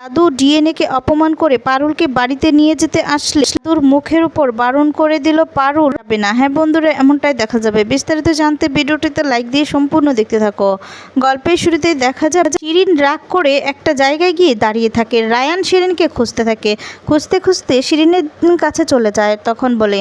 দাদু ডিএনএকে অপমান করে পারুলকে বাড়িতে নিয়ে যেতে আসলে দাদুর মুখের উপর বারণ করে দিল পারুল। যাবে না। হ্যাঁ বন্ধুরা, এমনটাই দেখা যাবে। বিস্তারিত জানতে ভিডিওটিতে লাইক দিয়ে সম্পূর্ণ দেখতে থাকো। গল্পের শুরুতেই দেখা যাবে শিরিন রাগ করে একটা জায়গায় গিয়ে দাঁড়িয়ে থাকে। রায়ান শিরিনকে খুঁজতে থাকে। খুঁজতে খুঁজতে শিরিনের কাছে চলে যায়। তখন বলে,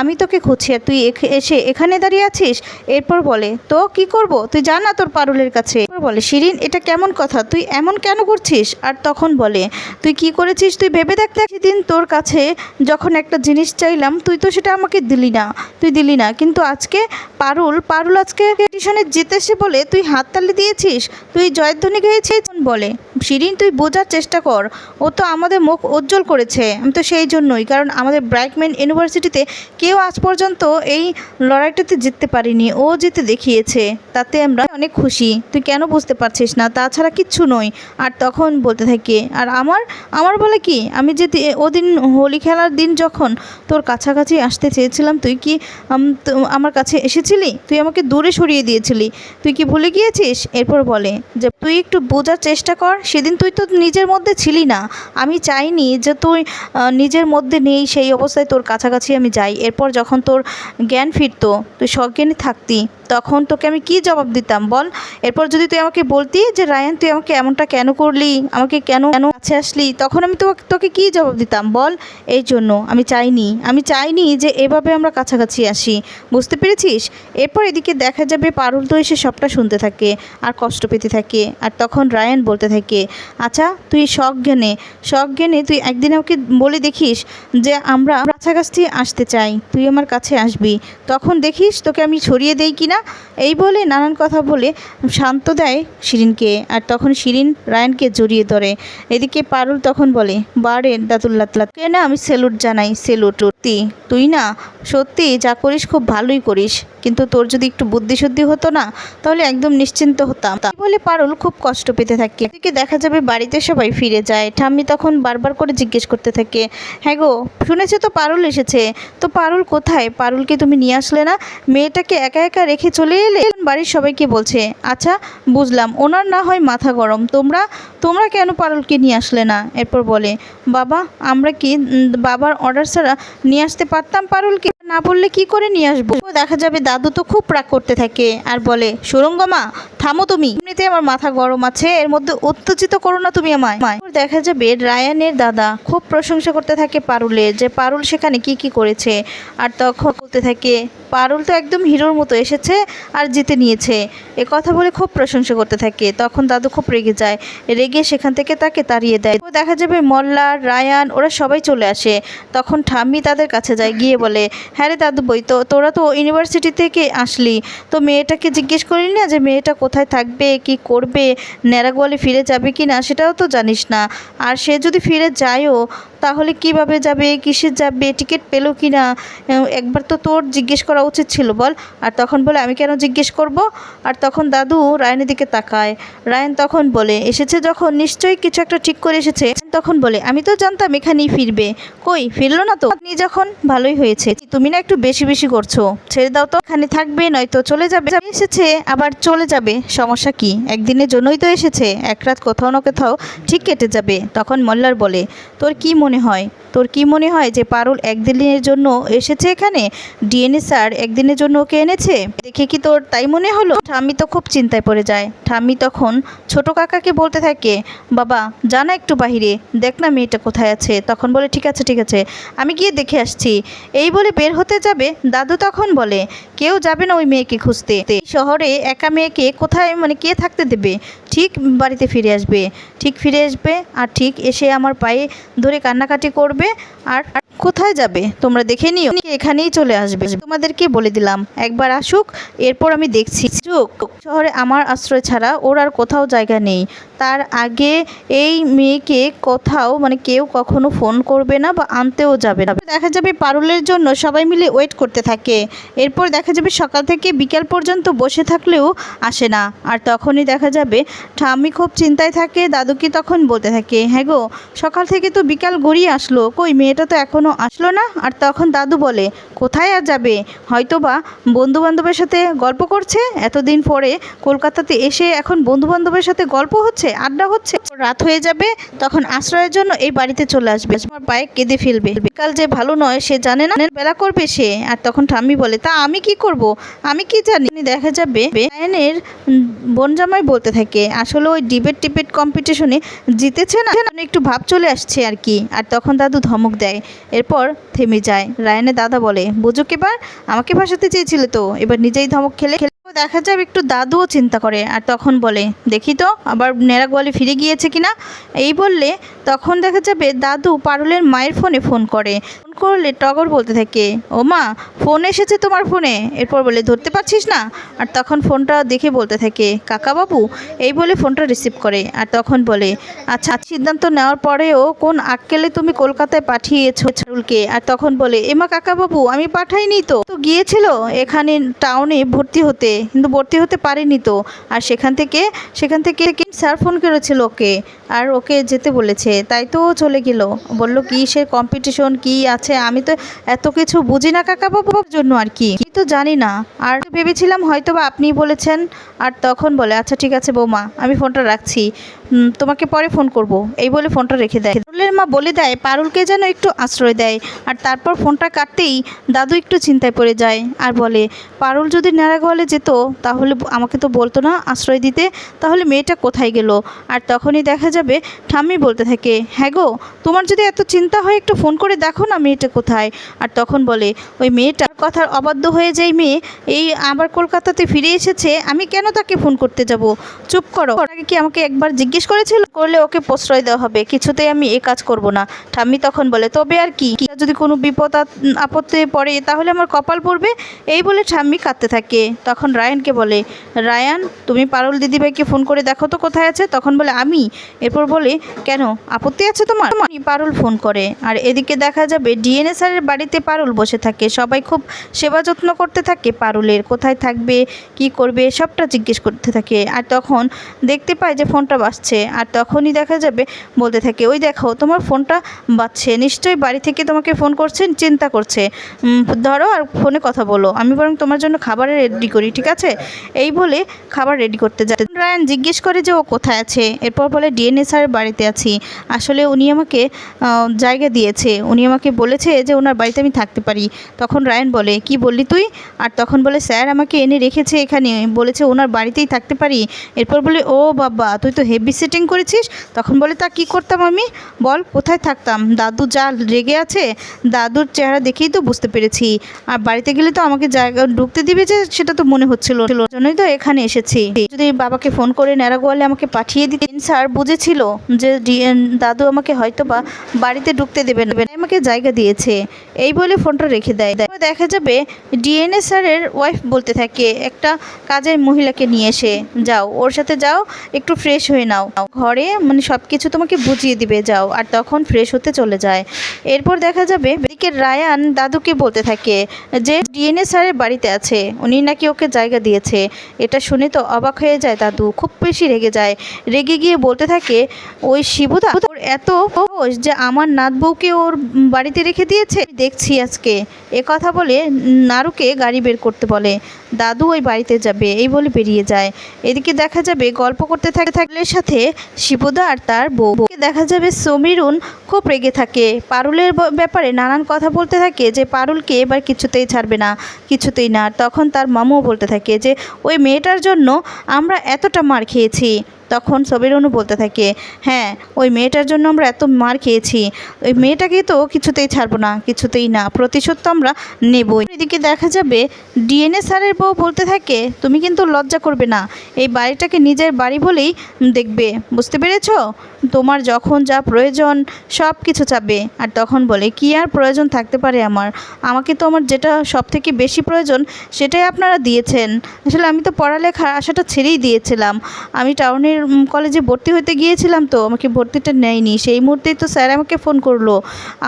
আমি তোকে খুঁজছি তুই এসে এখানে দাঁড়িয়ে আছিস? এরপর বলে, তো কি করব? তুই যা না তোর পারুলের কাছে? বলে, শিরিন, এটা কেমন কথা? তুই এমন কেন করছিস? আর তখন বলে, তুই কি করেছিস? তুই ভেবে দেখ সেদিন তোর কাছে যখন একটা জিনিস চাইলাম, তুই তো সেটা আমাকে দিলি না, তুই দিলি না। কিন্তু আজকে পারুল পারুল আজকে টিউশনে জিতেছে বলে, তুই হাততালি দিয়েছিস? তুই জয়ধ্বনি গেয়েছিস বলে, শিরিন, তুই বোঝার চেষ্টা কর। ও তো আমাদের মুখ উজ্জ্বল করেছে। আমি তো সেই জন্যই, কারণ আমাদের ব্রাইকম্যান ইউনিভার্সিটিতে কেউ আজ পর্যন্ত এই লড়াইটাতে জিততে পারিনি। ও জিতে দেখিয়েছে। তাতে আমরা অনেক খুশি। তুই কেন বুঝতে পারছিস না? তাছাড়া কিচ্ছু নয়। আর তখন বলতে থাকে আর আমার আমার বলে কি, আমি যে ওদিন হোলি খেলার দিন যখন তোর কাছাকাছি আসতে চেয়েছিলাম, তুই কি আমার কাছে এসেছিলি? তুই আমাকে দূরে সরিয়ে দিয়েছিলি। তুই কি ভুলে গিয়েছিস? এরপর বলে যে, তুই একটু বোঝার চেষ্টা কর, সেদিন তুই তো নিজের মধ্যে ছিলি না। আমি চাইনি যে তুই নিজের মধ্যে নেই, সেই অবস্থায় তোর কাছাকাছি আমি যাই। এরপর যখন তোর জ্ঞান ফিরতো, তুই সজ্ঞানে থাকতি, তখন তোকে আমি কি জবাব দিতাম বল? এরপর যদি তুই আমাকে বলতি যে, রায়ান, তুই আমাকে এমনটা কেন করলি? আমাকে কেন কেন কাছে আসলি? তখন আমি তো তোকে কি জবাব দিতাম? বল, এই জন্য। আমি চাইনি। আমি চাইনি যে এভাবে আমরা কাছাকাছি আসি। বুঝতে পেরেছিস? এরপর এদিকে দেখা যাবে পারুল তো এসে সবটা শুনতে থাকে আর কষ্ট পেতে থাকে। আর তখন রায়ান বলতে থাকে আচ্ছা তুই শখ জ্ঞানে শখ জ্ঞানে তুই একদিন আমাকে বলে দেখিস যে আমরা কাছাকাছি আসতে চাই। তুই আমার কাছে আসবি। তখন দেখিস তোকে আমি ছড়িয়ে দেই কি না এই বলে নানান কথা বলে শান্ত দেয় শিরিনকে। আর তখন শিরিন রায়ানকে জড়িয়ে ধরে। এদিকে পারুল তখন বলে, বারে দাতুল্লাহ কে না আমি সেলুট জানাই, সেলুট সত্যি তুই না সত্যি যা করিস খুব ভালোই করিস। কিন্তু তোর যদি একটু বুদ্ধিশুদ্ধি হতো না, তাহলে একদম নিশ্চিন্ত হতাম। বলে পারুল খুব কষ্ট পেতে থাকে। এদিকে দেখা যাবে বাড়িতে সবাই ফিরে যায়। ঠাম্মি তখন বারবার করে জিজ্ঞেস করতে থাকে হ্যাঁ গো, শুনেছে তো পারুল এসেছে? তো পারুল কোথায়? পারুলকে তুমি নিয়ে আসলে না? মেয়েটাকে একা একা রেখে চলে এলে? বাড়ির সবাইকে বলছে আচ্ছা বুঝলাম। ওনার না হয় মাথা গরম। তোমরা তোমরা কেন পারুলকে নিয়ে আসলে না? এরপর বলে, বাবা, আমরা কি বাবার অর্ডার ছাড়া নিয়ে আসতে পারতাম পারুলকে? না বললে কি করে নিয়ে আসব? দেখা যাবে দাদু তো খুব রাগ করতে থাকে আর বলে সুরঙ্গমা থামো তুমি। এমনিতে আমার মাথা গরম আছে, এর মধ্যে উত্তেজিত করো না তুমি আমায়। দেখা যাবে রায়ানের দাদা খুব প্রশংসা করতে থাকে পারুলের যে পারুল সেখানে কি কি করেছে। আর তখন বলতে থাকে, পারুল তো একদম হিরোর মতো এসেছে আর জিতে নিয়েছে। এ কথা বলে খুব প্রশংসা করতে থাকে। তখন দাদু খুব রেগে যায়, রেগে সেখান থেকে তাকে তাড়িয়ে দেয়। দেখা যাবে মল্লা রায়ান, ওরা সবাই চলে আসে। তখন ঠাম্মি তাদের কাছে যায়, গিয়ে বলে হ্যাঁ রে দাদু বই, তো তোরা তো ইউনিভার্সিটি থেকে আসলি, তো মেয়েটাকে জিজ্ঞেস করলি না যে মেয়েটা কোথায় থাকবে, কি করবে, ন্যাড়াগোয়ালে ফিরে যাবে কি না সেটাও তো জানিস না। আর সে যদি ফিরে যায়ও তাহলে কীভাবে যাবে? কিসে যাবে? টিকিট পেল কি না একবার তো তোর জিজ্ঞেস করা উচিত ছিল, বল। আর তখন বলে, আমি কেন জিজ্ঞেস করব? আর তখন দাদু রায়নের দিকে তাকায়। রায়ন তখন বলে, এসেছে যখন, নিশ্চয়ই কিছু একটা ঠিক করে এসেছে। তখন বলে, আমি তো জানতাম এখানেই ফিরবে। কই, ফিরলো না তো? আপনি যখন, ভালোই হয়েছে। তুমি না একটু বেশি বেশি করছ। ছেড়ে দাও তো, এখানে থাকবে, নয়তো চলে যাবে, এসেছে, আবার চলে যাবে। সমস্যা কি? একদিনের জন্যই তো এসেছে। এক রাত কোথাও না কোথাও ঠিক কেটে যাবে। তখন মল্লার বলে, তোর কি মনে হয়? তোর কি মনে হয় যে পারুল একদিনের জন্য এসেছে এখানে? ডিএনএ স্যার একদিনের জন্য ওকে এনেছে? দেখে কি তোর তাই মনে হলো? ঠাম্মি তো খুব চিন্তায় পড়ে যায়। ঠাম্মি তখন ছোট কাকাকে বলতে থাকে, বাবা জানা একটু বাহিরে, দেখ না মেয়েটা কোথায় আছে। তখন বলে, ঠিক আছে ঠিক আছে, আমি গিয়ে দেখে আসছি। এই বলে বের হতে যাবে। দাদু তখন বলে, কেউ যাবে না ওই মেয়েকে খুঁজতে। শহরে একা মেয়েকে কোথায় মানে কে থাকতে দেবে? ঠিক বাড়িতে ফিরে আসবে। ঠিক ফিরে আসবে আর ঠিক এসে আমার পায়ে ধরে কান্নাকাটি করবে আর কোথায় যাবে? তোমরা দেখে নিও। এখানেই চলে আসবে। তোমাদেরকে বলে দিলাম, একবার আসুক, এরপর আমি দেখছি। শহরে আমার আশ্রয় ছাড়া ওর আর কোথাও জায়গা নেই। তার আগে এই মেয়েকে কোথাও মানে কেউ কখনো ফোন করবে না বা আনতেও যাবে না। দেখা যাবে পারুলের জন্য সবাই মিলে ওয়েট করতে থাকে। এরপর দেখা যাবে সকাল থেকে বিকাল পর্যন্ত বসে থাকলেও আসে না। আর তখনই দেখা যাবে ঠাম্মি খুব চিন্তায় থাকে, দাদুকে তখন বলতে থাকে হ্যাঁ গো, সকাল থেকে তো বিকাল গড়িয়ে আসলো। কই, মেয়েটা তো এখনও এখনও আসলো না? আর তখন দাদু বলে, কোথায় আর যাবে? হয়তো বা বন্ধু বান্ধবের সাথে গল্প করছে? এতদিন পরে কলকাতাতে এসে এখন বন্ধু বান্ধবের সাথে গল্প হচ্ছে, আড্ডা হচ্ছে। রাত হয়ে যাবে, তখন আশ্রয়ের জন্য এই বাড়িতে চলে আসবে। আমার পায়ে কেঁদে ফেলবে। কাল যে ভালো নয়, সে জানে না। বেলা করবে সে। আর তখন ঠাম্মি বলে, তা আমি কি করব? আমি কি জানি? দেখা যাবে রায়ানের বনজামাই বলতে থাকে, আসলে ওই ডিবেট টিবেট কম্পিটিশনে জিতেছে না? একটু ভাব চলে আসছে আর কি। আর তখন দাদু ধমক দেয় এরপর থেমে যায়। রায়ানের দাদা বলে, বুঝুক এবার, আমাকে ভাসাতে চেয়েছিলে তো। এবার নিজেই ধমক খেলে খেলে দেখা যাবে, একটু দাদুও চিন্তা করে। আর তখন বলে, দেখি তো, আবার নেড়া গোয়ালে ফিরে গিয়েছে কিনা? এই বললে, তখন দেখা যাবে, দাদু পারুলের মায়ের ফোনে ফোন করে। করলে টগর বলতে থাকে ও মা ফোন এসেছে তোমার ফোনে। এরপর বলে, ধরতে পারছিস না? আর তখন ফোনটা দেখে বলতে থাকে, কাকা বাবু? এই বলে ফোনটা রিসিভ করে। আর তখন বলে আচ্ছা সিদ্ধান্ত নেওয়ার পরেও কোন আক্কেলে তুমি কলকাতায় পাঠিয়েছো পারুলকে আর তখন বলে, এমা কাকা বাবু, আমি পাঠাইনি তো। তো গিয়েছিল এখানে টাউনে ভর্তি হতে, কিন্তু ভর্তি হতে পারেনি তো। আর সেখান থেকে সেখান থেকে স্যার ফোন করেছিল ওকে, আর ওকে যেতে বলেছে, তাই তো চলে গেল। বলল, কি সে কম্পিটিশন কি আছে আমি তো এত কিছু বুঝি না কাকা বাবুর জন্য আর কি। কি তো জানি না। আর ভেবেছিলাম হয়তো বা আপনিই বলেছেন, আর তখন বলে আচ্ছা ঠিক আছে বৌমা, আমি ফোনটা রাখছি। তোমাকে পরে ফোন করব। এই বলে ফোনটা রেখে দেয়। পারুলের মা বলে দেয়, পারুলকে যেন একটু আশ্রয় দেয়। আর তারপর ফোনটা কাটতেই দাদু একটু চিন্তায় পড়ে যায় আর বলে, পারুল যদি ন্যাড়াগোয়ালে যেত, তাহলে আমাকে তো বলতো না আশ্রয় দিতে, তাহলে মেয়েটা কোথায় গেল? আর তখনই দেখা যাবে ঠাম্মি বলতে থাকে হ্যাঁ গো, তোমার যদি এত চিন্তা হয়, একটু ফোন করে দেখো না মেয়েটা কোথায়। আর তখন বলে, ওই মেয়েটার কথার অবাধ্য হয়ে যেই মেয়ে, এই আবার কলকাতাতে ফিরে এসেছে, আমি কেন তাকে ফোন করতে যাব? চুপ করো। আগে কি আমাকে একবার জিজ্ঞেস করেছিল? করলে ওকে প্রশ্রয় দেওয়া হবে, কিছুতেই আমি এ কাজ করব না। ঠাম্মি তখন বলে, তবে আর কি? যদি কোনো বিপদ আপ- আপত্তি পড়ে, তাহলে আমার কপাল পড়বে? এই বলে ঠাম্মি কাঁদতে থাকে। তখন রায়ানকে বলে, রায়ান, তুমি পারুল দিদিভাইকে ফোন করে দেখো তো কোথায় আছে? তখন বলে, আমি? এরপর বলে, কেন? আপত্তি আছে তোমার? পারুল ফোন করে। আর এদিকে দেখা যাবে, ডিএনএ স্যারের বাড়িতে পারুল বসে থাকে। সবাই খুব সেবা যত্ন করতে থাকে, পারুলের কোথায় থাকবে, কি করবে, সবটা জিজ্ঞেস করতে থাকে। আর তখন দেখতে পায় যে ফোনটা বাজছে, আর তখনই দেখা যাবে, বলতে থাকে, ওই দেখো, তোমার ফোনটা বাজছে, নিশ্চয়ই বাড়ি থেকে তোমাকে ফোন করছে, চিন্তা করছে। ধরো আর ফোনে কথা বলো, আমি বরং তোমার জন্য খাবার রেডি করি, ঠিক আছে? এই বলে খাবার রেডি করতে যায়। রায়ান জিজ্ঞেস করে যে ও কোথায় আছে, এরপর বলে, ডিএনএ স্যারের বাড়িতে আছি। আসলে উনি আমাকে জায়গা দিয়েছে, উনি আমাকে বলেছে যে ওনার বাড়িতে আমি থাকতে পারি। তখন রায়ান বলে, কি বললি তুই? আর তখন বলে, স্যার আমাকে এনে রেখেছে এখানে। বলেছে ওনার বাড়িতেই থাকতে পারি। এরপর বলে, ও বাবা, তুই তো হেভি সেটিং করেছিস? তখন বলে, তা কি করতাম আমি? বল, কোথায় থাকতাম? দাদু যা রেগে আছে, দাদুর চেহারা দেখেই তো বুঝতে পেরেছি। আর বাড়িতে গেলে তো আমাকে জায়গা ঢুকতে দিবে যে, সেটা তো মনে হচ্ছিল জন্যই তো এখানে এসেছি। যদি বাবাকে ফোন করে ন্যাড়াগোয়ালে আমাকে পাঠিয়ে দিতেন স্যার বুঝেছিল যে দাদু আমাকে হয়তো বা বাড়িতে ঢুকতে দেবে না। আমাকে জায়গা দিয়েছে। এই বলে ফোনটা রেখে দেয়। দেখা যাবে, ডিএনএ স্যারের ওয়াইফ বলতে থাকে, একটা কাজের মহিলাকে নিয়ে এসে, যাও, ওর সাথে যাও, একটু ফ্রেশ হয়ে নাও। ঘরে মানে সব কিছু তোমাকে বুঝিয়ে দিবে, যাও, আর তখন ফ্রেশ হতে চলে যায়। এরপর দেখা যাবে, এদিকে রায়ান দাদুকে বলতে থাকে যে, ডিএনএ স্যারের বাড়িতে আছে, উনি নাকি ওকে জায়গা দিয়েছে। এটা শুনে তো অবাক হয়ে যায় দাদু, খুব বেশি রেগে যায়। রেগে গিয়ে বলতে থাকে, ওই শিবুদা ওর এত যে আমার নাত বউকে ওর বাড়িতে রেখে দিয়েছে? দেখছি আজকে। এ কথা বলে নারুকে গাড়ি বের করতে বলে, দাদু ওই বাড়িতে যাবে। এই বলে বেরিয়ে যায়। এদিকে দেখা যাবে গল্প করতে থাকে থাকলে সাথে শিবদা আর তার বউ। বউকে দেখা যাবে সমীরুন খুব রেগে থাকে। পারুলের ব্যাপারে নানান কথা বলতে থাকে যে পারুলকে এবার কিছুতেই ছাড়বে না, কিছুতেই না। তখন তার মামুও বলতে থাকে যে, ওই মেয়েটার জন্য আমরা এতটা মার খেয়েছি। তখন সবিরনু বলতে থাকে হ্যাঁ ওই মেয়েটার জন্য আমরা এত মার খেয়েছি। ওই মেয়েটাকে তো কিছুতেই ছাড়বো না, কিছুতেই না, প্রতিশোধ তো আমরা নেবই। এদিকে দেখা যাবে, ডিএনএ স্যারের বউ বলতে থাকে, তুমি কিন্তু লজ্জা করবে না, এই বাড়িটাকে নিজের বাড়ি বলেই দেখবে, বুঝতে পেরেছ? তোমার যখন যা প্রয়োজন সব কিছু চাবে। আর তখন বলে, কি আর প্রয়োজন থাকতে পারে আমার? আমাকে তো আমার যেটা সব থেকে বেশি প্রয়োজন সেটাই আপনারা দিয়েছেন। আসলে আমি তো পড়ালেখা আশাটা ছেড়েই দিয়েছিলাম। আমি টাউনের কলেজে ভর্তি হতে গিয়েছিলাম তো, আমাকে ভর্তিটা নেয়নি। সেই মুহূর্তেই তো স্যার আমাকে ফোন করল।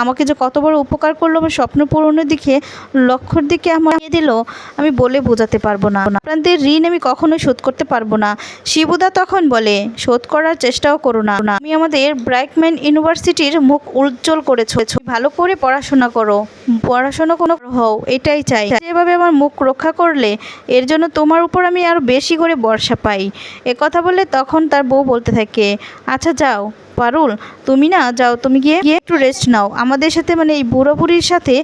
আমাকে যে কত বড় উপকার করল আমার স্বপ্ন পূরণের দিকে, লক্ষ্যর দিকে আমার দিল, আমি বলে বোঝাতে পারব না। আপনাদের ঋণ আমি কখনোই শোধ করতে পারব না। শিবুদা তখন বলে, শোধ করার চেষ্টাও করো না। তুমি আমাদের ব্রাইকম্যান ইউনিভার্সিটির মুখ উজ্জ্বল করেছ। ভালো করে পড়াশোনা করো। পড়াশোনা কোনো হও, এটাই চাই। যেভাবে আমার মুখ রক্ষা করলে, এর জন্য তোমার উপর আমি আরও বেশি করে ভরসা পাই। এ কথা বলে তখন তার বউ বলতে থাকে আচ্ছা যাও। পারুল, তুমি না যাও, তুমি গিয়ে গিয়ে একটু রেস্ট নাও। আমাদের সাথে মানে এই বুড়ো বুড়ির সাথে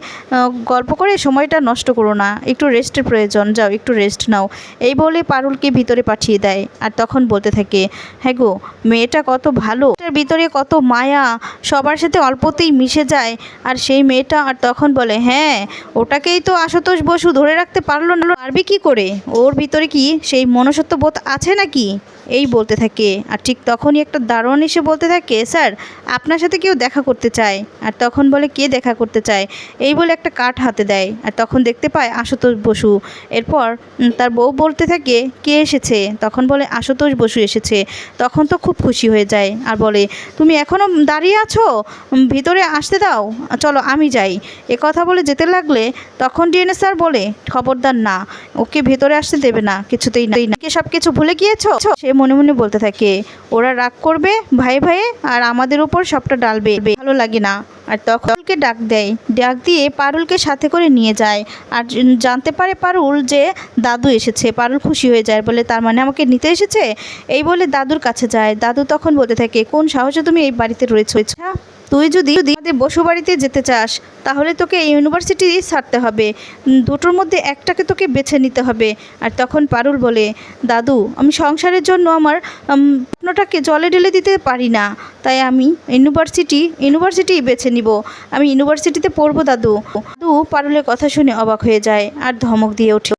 গল্প করে সময়টা নষ্ট করো না। একটু রেস্টের প্রয়োজন, যাও, একটু রেস্ট নাও। এই বলে পারুলকে ভিতরে পাঠিয়ে দেয় আর তখন বলতে থাকে হ্যাঁ গো, মেয়েটা কত ভালো। এটার ভিতরে কত মায়া। সবার সাথে অল্পতেই মিশে যায়। আর সেই মেয়েটা আর তখন বলে হ্যাঁ ওটাকেই তো আশুতোষ বসু ধরে রাখতে পারল না। পারবে কি করে? ওর ভিতরে কি সেই মনুষ্যত্ব বোধ আছে নাকি? এই বলতে থাকে। আর ঠিক তখনই একটা দারোয়ান এসে বলতে থাকে স্যার? আপনার সাথে কেউ দেখা করতে চায়, আর তখন বলে কে দেখা করতে চায়? এই বলে একটা কাঠ হাতে দেয়, আর তখন দেখতে পায় আশুতোষ বসু। এরপর তার বউ বলতে থাকে, কে এসেছে? তখন বলে, আশুতোষ বসু এসেছে। তখন তো খুব খুশি হয়ে যায়, আর বলে, তুমি এখনও দাঁড়িয়ে আছো? ভিতরে আসতে দাও। চলো, আমি যাই। এ কথা বলে যেতে লাগলে, তখন ডিএনএ স্যার বলে, খবরদার না, ওকে ভেতরে আসতে দেবে না, কিছুতেই না। কে সব কিছু ভুলে গিয়েছো? সে মনে মনে বলতে থাকে, ওরা রাগ করবে ভাই ভাইয়ে আর আমাদের উপর সবটা ডালবে। ভালো লাগে না। আর তখনকে ডাক দেয়। ডাক দিয়ে পারুলকে সাথে করে নিয়ে যায়। আর জানতে পারে পারুল যে দাদু এসেছে। পারুল খুশি হয়ে যায়। বলে, তার মানে আমাকে নিতে এসেছে? এই বলে দাদুর কাছে যায়। দাদু তখন বলতে থাকে, কোন সাহসে তুমি এই বাড়িতে রয়েছো? তুই যদি যদি আমাদের বসু বাড়িতে যেতে চাস, তাহলে তোকে এই ইউনিভার্সিটি ছাড়তে হবে। দুটোর মধ্যে একটাকে তোকে বেছে নিতে হবে। আর তখন পারুল বলে, দাদু, আমি সংসারের জন্য আমার স্বপ্নটাকে জলে ঢেলে দিতে পারি না। তাই আমি ইউনিভার্সিটি ইউনিভার্সিটিই বেছে নিব। আমি ইউনিভার্সিটিতে পড়ব, দাদু। দাদু পারুলের কথা শুনে অবাক হয়ে যায় আর ধমক দিয়ে ওঠে।